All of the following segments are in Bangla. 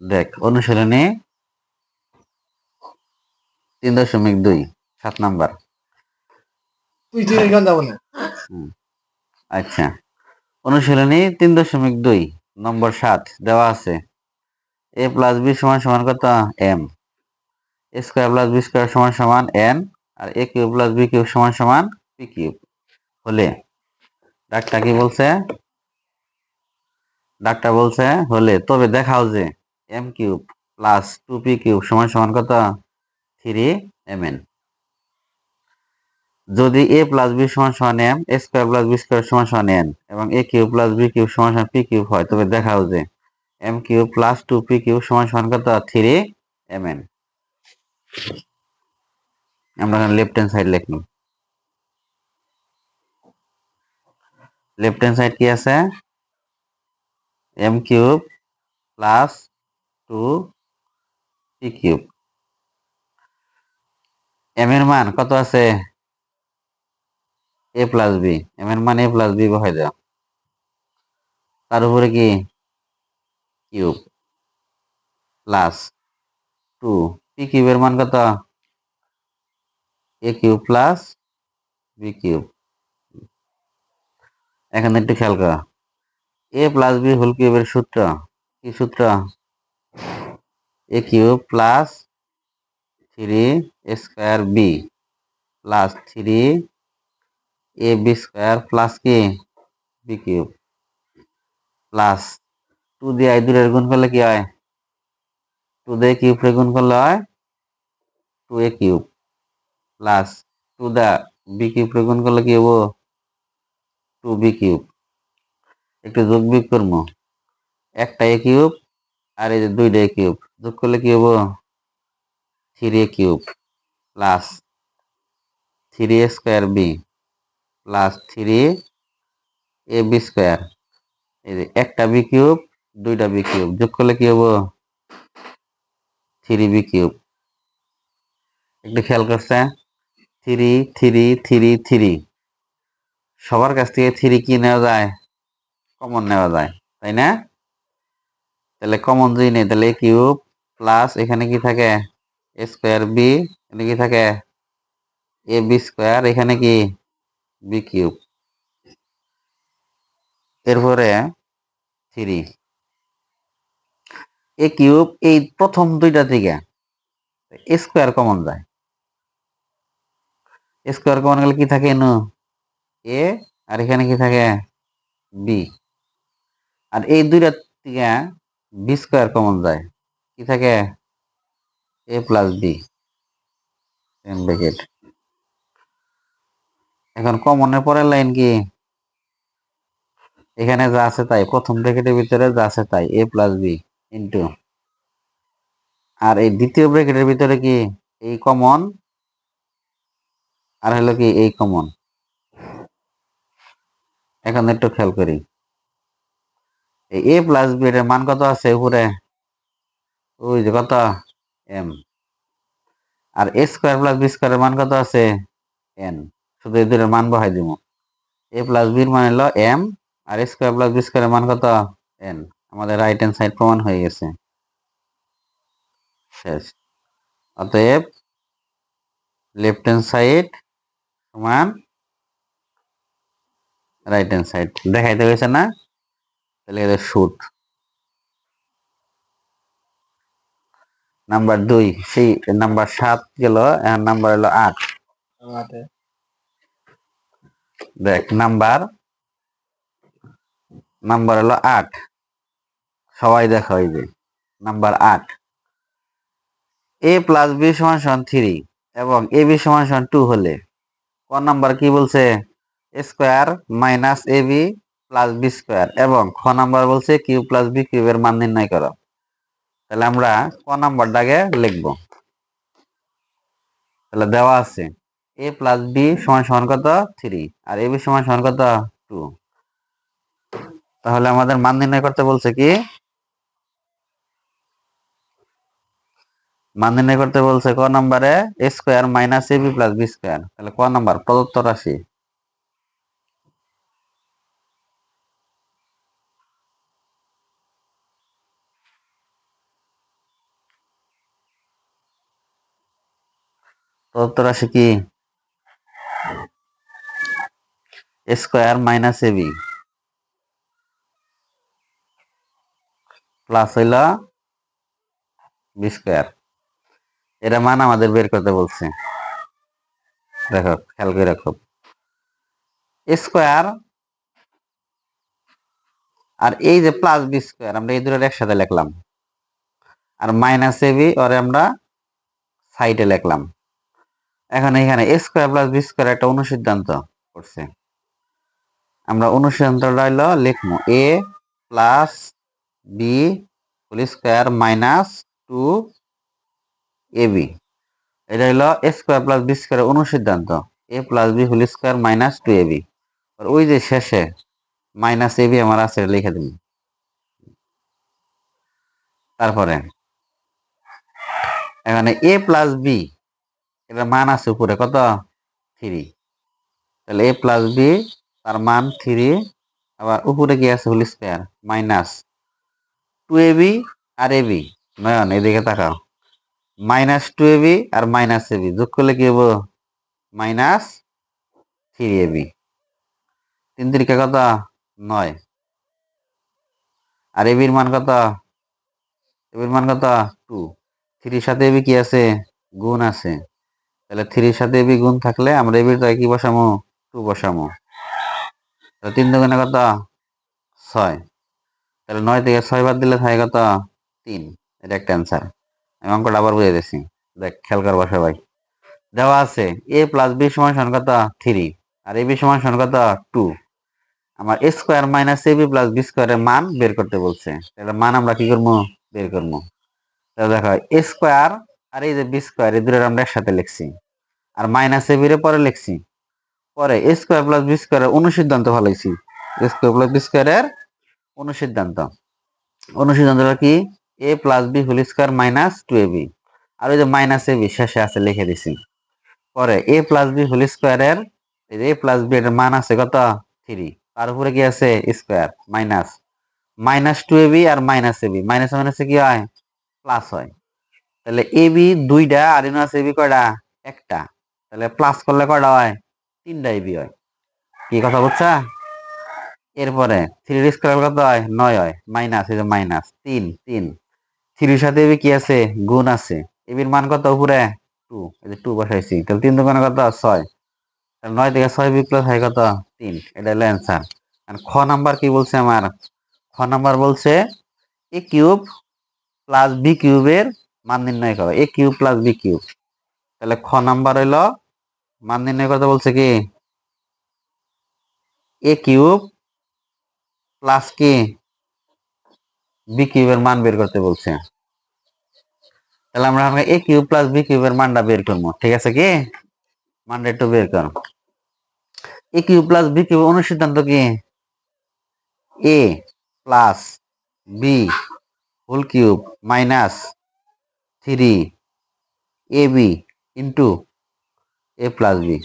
দেখ অনুশীলনী তিন দশমিক দুই সাত নাম্বার। আচ্ছা। অনুশীলনী তিন দশমিক দুই নম্বর সাত দেওয়া আছে। এ প্লাস বি সমান সমান কত? M. A square plus B square সমান সমান N R A cube plus B cube সমান সমান পি কিউব। হলে ডাক্তার কি বলছে? ডাক্তার বলছে হলে তবে দেখাও যে M cube plus two P cube সমান সমান কত? থ্রি এম এন যদি এ প্লাস বি সমান সমান M A square plus B square সমান সমান এন এবং A cube plus B cube সমান সমান পি কিউব হয়, তবে দেখাও যে M cube plus two P cube সমান সমান কত? থ্রি এম এন আমরা লেফট হ্যান্ড সাইড লিখলাম লেফট হ্যান্ড সাইড কি আছে? M cube plus two P cube. M এর মান কত আছে? এ প্লাস বি এম এর মান এ প্লাস বি বসাই দাও। তার উপরে কি? কিউব। প্লাস টু পি কিউবের মান কত? A cube plus B cube. এখানে একটু খেয়াল করো। এ প্লাস বি হোল কিউবের সূত্র। কি সূত্র? A cube plus three square B plus three A B square plus কি বি কিউব প্লাস টু দিয়ে আই দূরের গুণ করলে কি হয়? টু দিয়ে কিউব রে গুণ করলে হয় two A cube plus two the B cube রে গুণ করলে কি হব? টু বি কিউব একটু যোগ বিয়োগ করব। একটা এ কিউব আর এই যে দুইটা কিউব, যোগ করলে কি হব? Three A cube plus three square B plus three A B square. এই যে একটা বি কিউব, দুইটা বি কিউব, যোগ করলে কি হব? Three B cube. একটু খেয়াল করছে, থ্রি থ্রি থ্রি থ্রি। সবার কাছ থেকে থ্রি কি নেওয়া যায়? কমন নেওয়া যায়, তাই না? তাহলে কমন যদি নেই, তাহলে এ কিউব প্লাস এখানে কি থাকে? এ স্কোয়ার বি এখানে কি থাকে? এ বি স্কোয়ার এখানে কি? বি কিউব এরপরে থ্রি এ কিউব এই প্রথম দুইটা থেকে স্কোয়ার কমন যায়। স্কোয়ার কমন গেলে কি থাকে নু এ আর এখানে কি থাকে? বি আর এই দুইটা থেকে বি স্কোয়ার কমন যায়। কি থাকে? এ প্লাস বি এখন কমনের পরের লাইন কি? এখানে যা আছে তাই। প্রথম ব্র্যাকেটের ভিতরে যা আছে তাই। এ প্লাস বি ইন্টু আর এই দ্বিতীয় ব্র্যাকেটের ভিতরে কি? এই কমন আর হলো কি? এই কমন এখন একটু খেয়াল করি। এ প্লাস বি এর মান কত আছে উপরে? ওই যে কত? এম আর এ স্কোয়ার প্লাস বি স্কোয়ারের মান কত আছে? এন শুধু এই দুটোর মান বহাই দিব। এ প্লাস বির মান হলো এম আর এ স্কোয়ার প্লাস বি স্কোয়ারের মান কত? এন আমাদের রাইট হ্যান্ড সাইড প্রমাণ হয়ে গেছে। শেষ। অতএব লেফট হ্যান্ড সাইড সমান রাইট হ্যান্ড সাইড দেখাইতে হয়েছে না? তাহলে শুট নাম্বার দুই সেই নাম্বার সাত গেল নাম্বার হলো আট। দেখ নাম্বার নাম্বার হলো আট। সবাই দেখো এই যে নাম্বার আট। এ প্লাস বি সমান সমান থ্রি এবং এ বি সমান সমান টু হলে। ক নাম্বার কি বলছে? Square minus a b plus b square এবং খ নাম্বার বলছে কিউ প্লাস বি কিউবের মান নির্ণয় করো। তাহলে আমরা ক নাম্বারটাকে লিখব। তাহলে দেওয়া আছে এ প্লাস বি সমান সমান কত? থ্রি আর এ বি সমান সমান কত? টু তাহলে আমাদের মান নির্ণয় করতে বলছে কি? মান নির্ণয় করতে বলছে ক নম্বরে a square minus a b plus b square তাহলে ক নাম্বার? প্রদত্ত রাশি। তত্ত্ব রাশি কি? Square minus a b plus হইল বি স্কোয়ার এটা মান আমাদের বের করতে বলছে। দেখো, খেয়াল করে রাখো। স্কোয়ার আর এই যে প্লাস বি স্কোয়ার আমরা এই দুটোর একসাথে লিখলাম। আর মাইনাস এবি ওরে আমরা সাইডে লিখলাম। এখন এখানে a square plus b square একটা অনুসিদ্ধান্ত করছে। আমরা অনুসিদ্ধান্তটা হইল লিখব a plus b whole square minus two a b এটা হইল a square plus b square অনুসিদ্ধান্ত। A plus b whole square minus two a b ওই যে শেষে মাইনাস এ বি আমার আছে লিখে দিন তারপরে, এখানে এ প্লাস বি এটার মান আছে উপরে কত? থ্রি তাহলে এ প্লাস বি তার মান থ্রি আবার উপরে কি আছে whole square minus two a b R a b Nayan, এদিকে তাকাও। মাইনাস টু এ বি আর মাইনাস এ বি যোগ করলে কি হব? মাইনাস থ্রি এ বি তিন তিরিকা কত? নয়। আর এবির মান কত? এবির মান কত? টু থ্রির সাথে এবি কি আছে? গুণ আছে। তাহলে থ্রির সাথে এবি গুণ থাকলে আমরা এবির তো কি বসামো টু বসামো। তাহলে তিন দুগুণে কত? ছয়। তাহলে নয় থেকে ছয় বাদ দিলে থাকে কত? তিন। এটা একটা অ্যান্সার আমি অঙ্কটা আবার বুঝে দিচ্ছি দেখ, খেয়াল করবা সবাই দেওয়া আছে। এ প্লাস বি সমান সমান কত? থ্রি আর এ বি সমান সমান কত? টু আমার a square minus a b plus b স্কোয়ারের মান বের করতে বলছে। তাহলে মান আমরা কি করব? বের করব। তাহলে দেখো এ স্কোয়ার আর এই যে বি স্কোয়ার এই দুটোর আমরা একসাথে লিখছি। আর মাইনাস এ বিরে পরে লিখছি। পরে এ স্কোয়ার প্লাস বি স্কোয়ারের অনুসিদ্ধান্ত ভালাইছি এ স্কোয়ার প্লাস বি স্কোয়ারের অনুসিদ্ধান্ত। অনুসিদ্ধান্তটা কি? A plus b whole square minus two a b আর ওই যে মাইনাস এ বি শেষে আছে, লিখে দিছি। পরে এ প্লাস বি হোল স্কোয়ারের এ প্লাস বি এর মান আছে কত? থ্রি তার উপরে কি আছে? Square minus minus two a b R minus a b minus মাইনাসে কি হয়? প্লাস হয়। তাহলে এ বি দুইটা আর ইউনাস এ বি কয়টা? একটা। তাহলে প্লাস করলে কয়টা হয়? তিনটা এ বি হয়। কি কথা বুঝছা এরপরে থ্রির স্কোয়ার কত হয়? নয় হয়। মাইনাস এই যে মাইনাস তিন তিন। থ্রির সাথে এবি কি আছে? গুণ আছে। এবির মান কত উপরে? টু এই যে টু বসাইছি। তাহলে তিন দোকানে কত? ছয়। তাহলে নয় থেকে ছয় বিপ্লব হয় কত? তিন। এটা হলো অ্যান্সার আর খ নাম্বার কি বলছে আমার? খ নাম্বার বলছে এ কিউব প্লাস বি কিউবের মান নির্ণয় করো। A cube plus b cube. তাহলে খ নাম্বার হইল, মান নির্ণয় করতে বলছে কি? এ কিউব প্লাস কি বি কিউবের মান বের করতে বলছে। তাহলে আমরা এ কিউব প্লাস বি কিউবের মানটা বের করব। ঠিক আছে কি? মানটা একটু বের কর। A cube plus b cube অনুসিদ্ধান্ত কি? A plus b whole cube minus three a b into a plus b.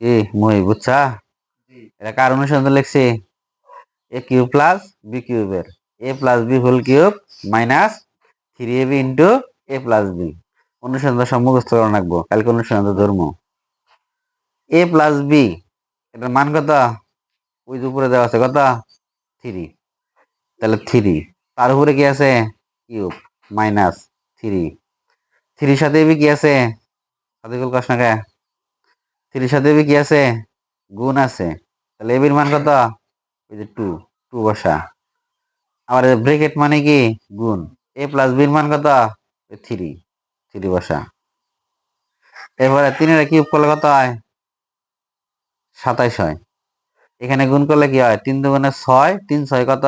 কি মই বুঝছা? এটা কার অনুসন্ধান লিখছি? এ কিউব প্লাস বি কিউবের। A plus b whole cube minus three a b into a plus b. অনুসন্ধান সব মুখস্থ করে রাখব কালকে অনুসন্ধান ধর্ম। এ প্লাস বি এটার মান কত? ওই যে উপরে দেওয়া আছে কত? থ্রি। তাহলে থ্রি। তার উপরে কি আছে? কিউব। Minus three. থ্রির সাথে এবি কি আছে? সাথে গুল কস না কে? থ্রির সাথে এবি কি আছে? গুণ আছে। তাহলে এবির মান কত? ওই যে টু টু বসা। আবার ব্রেকেট মানে কি? গুণ। এ প্লাস বির মান কত? থ্রি থ্রি বসা। এরপরে তিনের কিউব করলে কত হয়? সাতাইশ হয়। এখানে গুণ করলে কি হয়? তিন দুগুণে ছয়, তিন ছয় কত?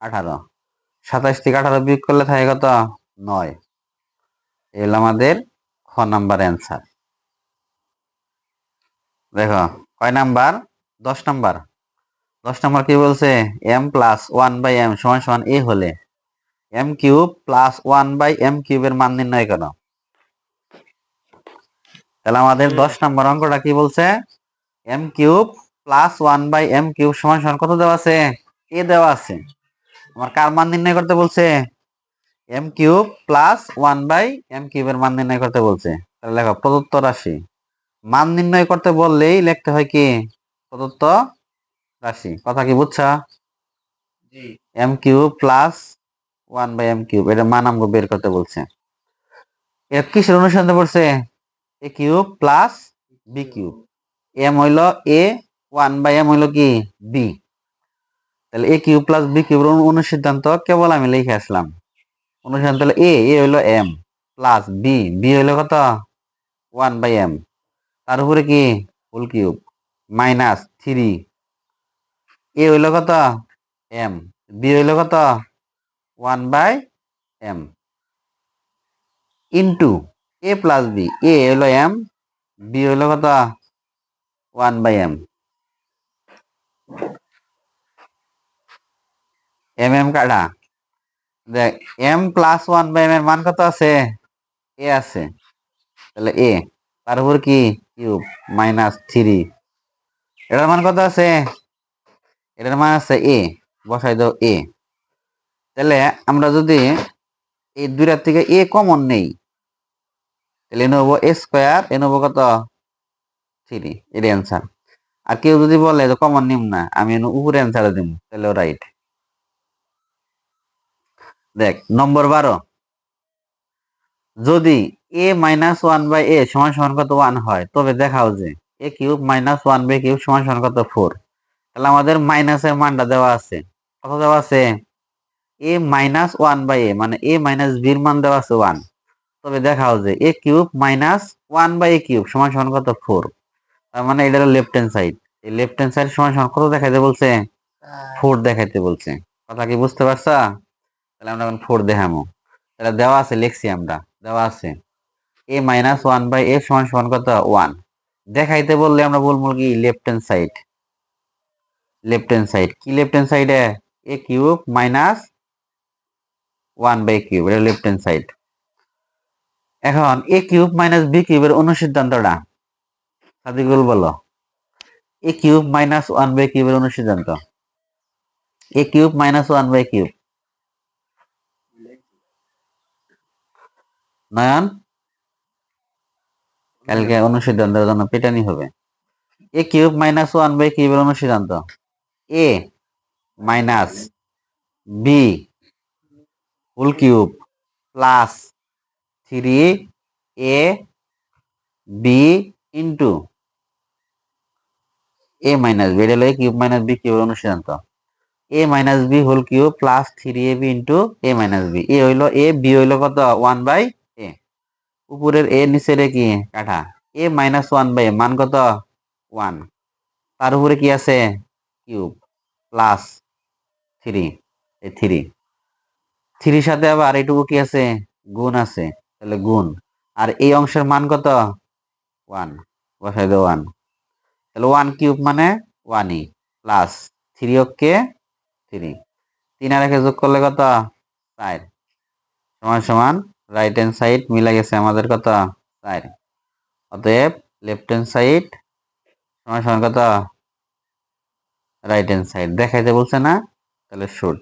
আঠারো। সাতাইশ থেকে আঠারো বিয়োগ করলে থাকে কত? নয়। এগুলো আমাদের খ নাম্বার অ্যান্সার দেখো, কয় নাম্বার? দশ নাম্বার। দশ নাম্বার কি বলছে? M plus one by m সমান সমান এ হলে m cube plus one by m কিউবের মান নির্ণয় করো। তাহলে আমাদের দশ নাম্বার অঙ্কটা কি বলছে? M cube plus one by m cube সমান সমান কত দেওয়া আছে? এ দেওয়া আছে। আমার কার মান নির্ণয় করতে বলছে? M cube plus one by m কিউবের মান নির্ণয় করতে বলছে। তাহলে লেখো প্রদত্ত রাশি। মান নির্ণয় করতে বললেই লিখতে হয় কি? প্রদত্ত রাশি। কথা কি বুঝছা? M cube plus one by m cube এটা মান আমাকে বের করতে বলছে। এটা কিসের অনুসন্ধান পড়ছে a cube plus b cube. M হইল এ ওয়ান বাই এম হইল কি? বি তাহলে a cube plus b cube অনুসিদ্ধান্ত কেবল আমি লিখে আসলাম। অনুসিদ্ধান্ত তাহলে এ এ হইল এম প্লাস বি বি হইল কত? ওয়ান বাই এম তার উপরে কি? Whole cube minus three a হইল কত? এম বি হইল কত? One by m into a plus b a হইল এম বি হইল কত? One by m m m কাটা? দেখ m plus one by m এর মান কত আছে? এ আছে। তাহলে এ তার কি? কিউব মাইনাস থ্রি এটার মান কত আছে? এটার মান আছে এ বসাই দাও এ তাহলে আমরা যদি এই দুইটার থেকে এ কমন নেই, তাহলে নেব এ স্কোয়ার এ নেব কত? থ্রি এর অ্যান্সার আর কেউ যদি বলে কমন নিম না, আমি উপরে অ্যান্সার দিব তাহলে রাইট দেখ নম্বর বারো। যদি a minus one by a সমান সমান কত ওয়ান হয় তবে দেখাও যে a cube minus one by cube সমান সমান কত ফোর তাহলে আমাদের মাইনাসের মানটা দেওয়া আছে। কত দেওয়া আছে? A minus one by a মানে এ মাইনাস বির মান দেওয়া আছে ওয়ান তবে দেখাও যে a cube minus one by a cube সমান সমান কত ফোর তার মানে এটা লেফট হ্যান্ড সাইড এই লেফট হ্যান্ড সাইড সমান সমান কত দেখাইতে বলছে? ফোর দেখাইতে বলছে। কথা কি বুঝতে পারছা? তাহলে আমরা এখন ফোর দেখামো। তাহলে দেওয়া আছে, লিখছি আমরা, দেওয়া আছে। A minus one by a সমান সমান কত? ওয়ান দেখাইতে বললে আমরা বলব কি left hand side left hand side কি লেফট হ্যান্ড সাইডে a? Cube minus one by cube এটা লেফট হ্যান্ড সাইড এখন এ কিউব মাইনাস বি কিউবের অনুসিদ্ধান্তটা, সাদিকুল বলো। A cube minus one by কিউবের অনুসিদ্ধান্ত। A cube minus one by cube Nayan? কালকে অনুসিদ্ধান্তের জন্য পেটানি হবে। A cube minus one by কিউবের অনুসিদ্ধান্ত a minus b whole cube plus three a b into. A minus b, এটা কিউব মাইনাস বি কিউবের অনুসিদ্ধান্ত a minus b whole cube plus three a b into a minus b. A হইল এ, বি হইল কত? ওয়ান বাই উপরের এ, নিচের এ কি? কাঠা। এ মাইনাস ওয়ান বাই, মান কত? ওয়ান তার উপরে কি আছে? কিউব প্লাস থ্রি এই থ্রি থ্রির সাথে আবার এইটুকু কি আছে? গুণ আছে। তাহলে গুণ। আর এই অংশের মান কত? ওয়ান বসাই দাও ওয়ান তাহলে ওয়ান কিউব মানে ওয়ানই প্লাস থ্রি ওকে থ্রি তিন আর একে যোগ করলে কত? চার। সমান সমান রাইট হ্যান্ড সাইড মিলে গেছে আমাদের কত? চার। অতএব লেফট হ্যান্ড সাইড সমান সমান কত? রাইট হ্যান্ড সাইড দেখাইতে বলছে না, তাহলে শুট